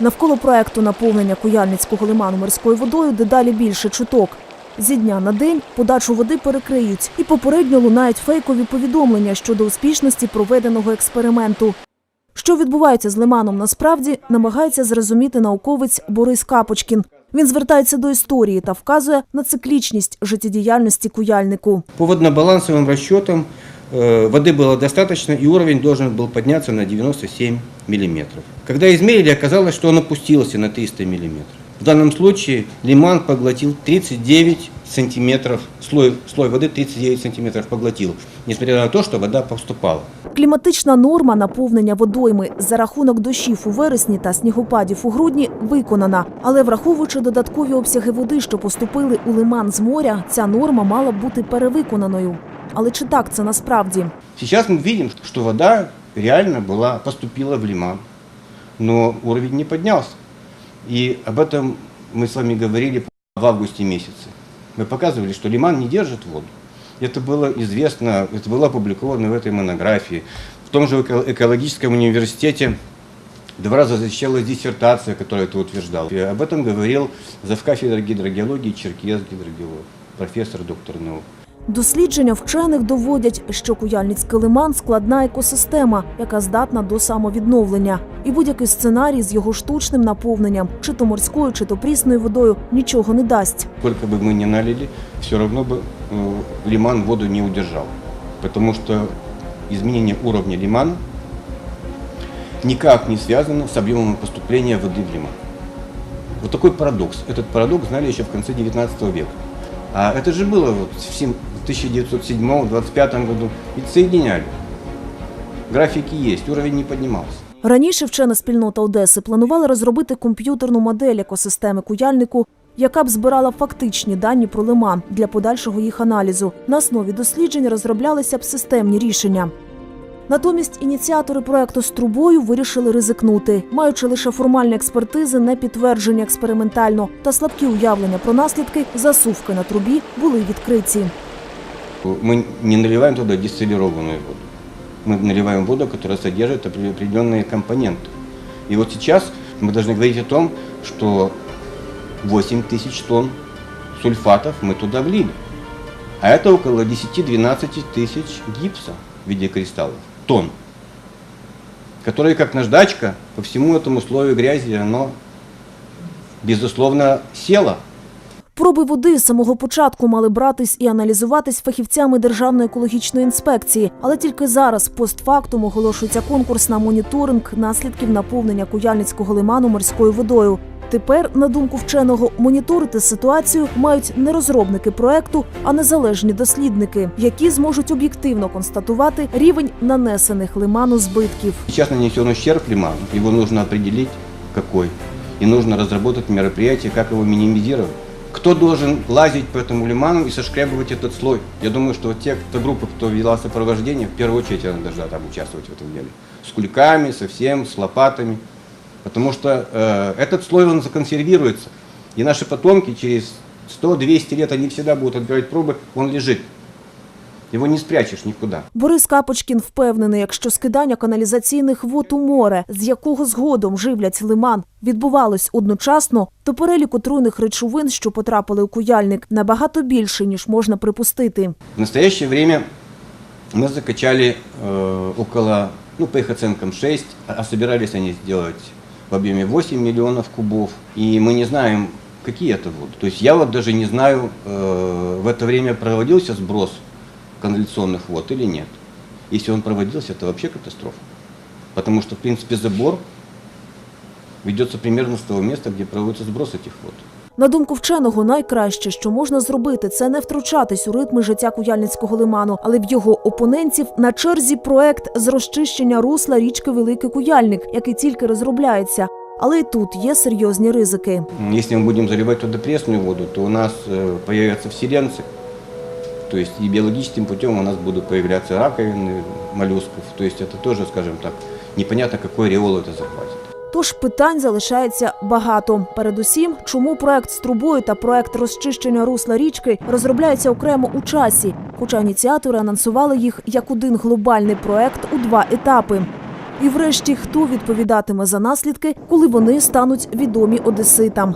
Навколо проекту наповнення Куяльницького лиману морською водою дедалі більше чуток. Зі дня на день подачу води перекриють, і попередньо лунають фейкові повідомлення щодо успішності проведеного експерименту. Що відбувається з лиманом насправді, намагається зрозуміти науковець Борис Капочкін. Він звертається до історії та вказує на циклічність життєдіяльності куяльнику. По воднобалансовым расчетам э, воды было достаточно, и уровень должен был подняться на 97 миллиметров. Когда измерили, оказалось, что он опустился на 300 миллиметров. В данном случае лиман поглотил 39 сантиметров, слой, слой воды 39 сантиметров поглотил, несмотря на то, что вода поступала. Кліматична норма наповнення водойми за рахунок дощів у вересні та снігопадів у грудні виконана. Але враховуючи додаткові обсяги води, що поступили у лиман з моря, ця норма мала б бути перевиконаною. Але чи так це насправді? Сейчас мы видим, что вода реально была, поступила в лиман, но уровень не поднялся. И об этом мы с вами говорили в августе месяце. Мы показывали, что лиман не держит воду. Это было известно, это было опубликовано в этой монографии. В том же эко- экологическом университете два раза защищалась диссертация, которая это утверждал. И об этом говорил завкафедра гидрогеологии Черкес гидрогеолог, профессор, доктор наук. Дослідження вчених доводять, що Куяльницький лиман складна екосистема, яка здатна до самовідновлення. І будь-який сценарій з його штучним наповненням, чи то морською, чи то прісною водою, нічого не дасть. Сколько бы мы ни налили, все равно бы э, лиман воду не удержал. Потому что изменение уровня лимана никак не связано с объемом поступления воды в лиман. Вот такой парадокс. Этот парадокс знали еще в конце 19 века. А это же было вот в сем- в 1907-1925 году. Ведь соединяли. Графики есть, уровень не поднимался. Раніше вчена спільнота Одеси планувала розробити комп'ютерну модель екосистеми куяльнику, яка б збирала фактичні дані про лиман для подальшого їх аналізу. На основі досліджень розроблялися б системні рішення. Натомість ініціатори проекту з трубою вирішили ризикнути, маючи лише формальні експертизи, не підтверджені експериментально та слабкі уявлення про наслідки, засувки на трубі були відкриті. Мы не наливаем туда дистиллированную воду. Мы наливаем воду, которая содержит опре- определенные компоненты. И вот сейчас мы должны говорить о том, что 8 тысяч тонн сульфатов мы туда влили. А это около 10-12 тысяч гипса в виде кристаллов. Тонн. Которые, как наждачка, по всему этому слою грязи, оно, безусловно, село. Проби води з самого початку мали братись і аналізуватись фахівцями Державної екологічної інспекції, але тільки зараз постфактум оголошується конкурс на моніторинг наслідків наповнення Куяльницького лиману морською водою. Тепер, на думку вченого, моніторити ситуацію мають не розробники проекту, а незалежні дослідники, які зможуть об'єктивно констатувати рівень нанесених лиману збитків. Сейчас нанесен ущерб лиману, его нужно определить какой, и нужно разработать мероприятие, как его минимизировать. Кто должен лазить по этому лиману и сошкрябывать этот слой? Я думаю, что вот те кто группы, кто вела сопровождение, в первую очередь она должна там участвовать в этом деле. С кульками, со всем, с лопатами. Потому что э, этот слой, он законсервируется. И наши потомки через 100-200 лет, они всегда будут отбирать пробы, он лежит. Его не спрячешь никуда. Борис Капочкін впевнений, якщо скидання каналізаційних вод у море, з якого згодом живлять лиман, відбувалось одночасно, то перелік отруйних речовин, що потрапили у куяльник, набагато більше ніж можна припустити. В настоящее время мы закачали э, около, ну, по их оценкам 6, а а собирались они сделать в объеме 8 миллионов кубов. И мы не знаем, какие это воды. То есть я вот даже не знаю, э, в это время проводился сброс канализационных вод или нет. Если он проводился, это вообще катастрофа. Потому что, в принципе, забор ведется примерно с того места, где проводится сброс этих вод. На думку вченого, найкраще, що можна зробити, це не втручатись у ритми життя Куяльницького лиману, але в його опонентів на черзі проект з розчищення русла річки Великий Куяльник, який тільки розробляється. Але й тут є серйозні ризики. Если мы будем заливать туда пресную воду, то у нас э, появятся вселенцы. То есть и биологическим путем у нас будут появляться раковины моллюсков. То есть это тоже, скажем так, непонятно, какой реол это захватит. Тож питань залишається багато. Передусім, чому проект з трубою та проект розчищення русла річки розробляються окремо у часі, хоча ініціатори анонсували їх як один глобальний проект у два етапи. І врешті, хто відповідатиме за наслідки, коли вони стануть відомі одеситам?